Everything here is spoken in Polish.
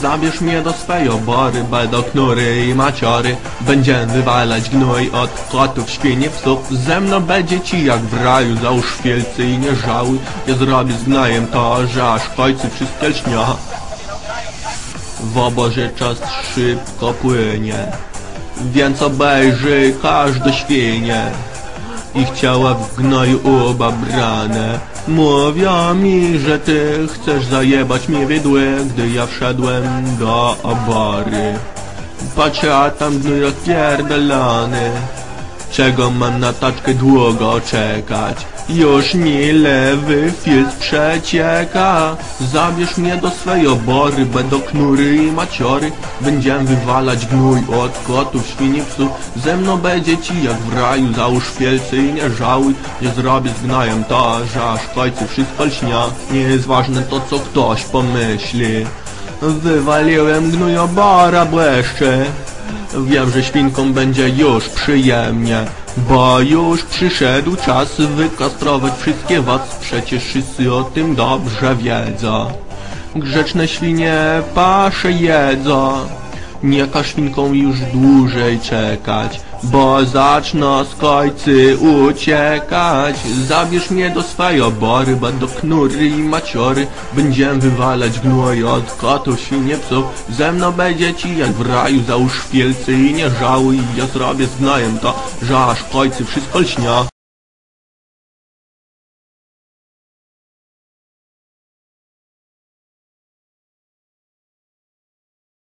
Zabierz mnie do swej obory, będą knury i maciory. Będziemy wywalać gnój od kotów, świnie, psów Ze mną będzie ci jak w raju, załóż wielcy i nie żałuj. Ja zrobię z gnojem to, że aż w końcu wszystkie lśnia W obozie czas szybko płynie Więc obejrzyj każde świnie. Ich ciała w gnoju ubabrane Mówią mi, że ty chcesz zajebać mi widły Gdy ja wszedłem do obory. Patrzę, a tam gnój rozpierdolony Czego mam na taczkę długo czekać? Już mi lewy filtr przecieka. Zabierz mnie do swej obory Będą knury i maciory. Będziemy wywalać gnój od kotów, świni, psów Ze mną będzie ci jak w raju Załóż wielcy i nie żałuj. Nie zrobię z gnojem to, że aż w końcu wszystko lśnia. Nie jest ważne to co ktoś pomyśli. Wywaliłem gnojobara błeszcze Wiem, że świnkom będzie już przyjemnie Bo już przyszedł czas wykastrować wszystkie was. Przecież wszyscy o tym dobrze wiedzą. Grzeczne świnie pasze jedzą Nie każ już dłużej czekać Bo zaczną z kojcy uciekać. Zabierz mnie do swej obory Będą knury i maciory Będziemy wywalać gnój od kotów, świnie, psów Ze mną będzie ci jak w raju Załóż i nie żałuj. Ja zrobię z gnojem to, że aż w końcu wszystko lśnia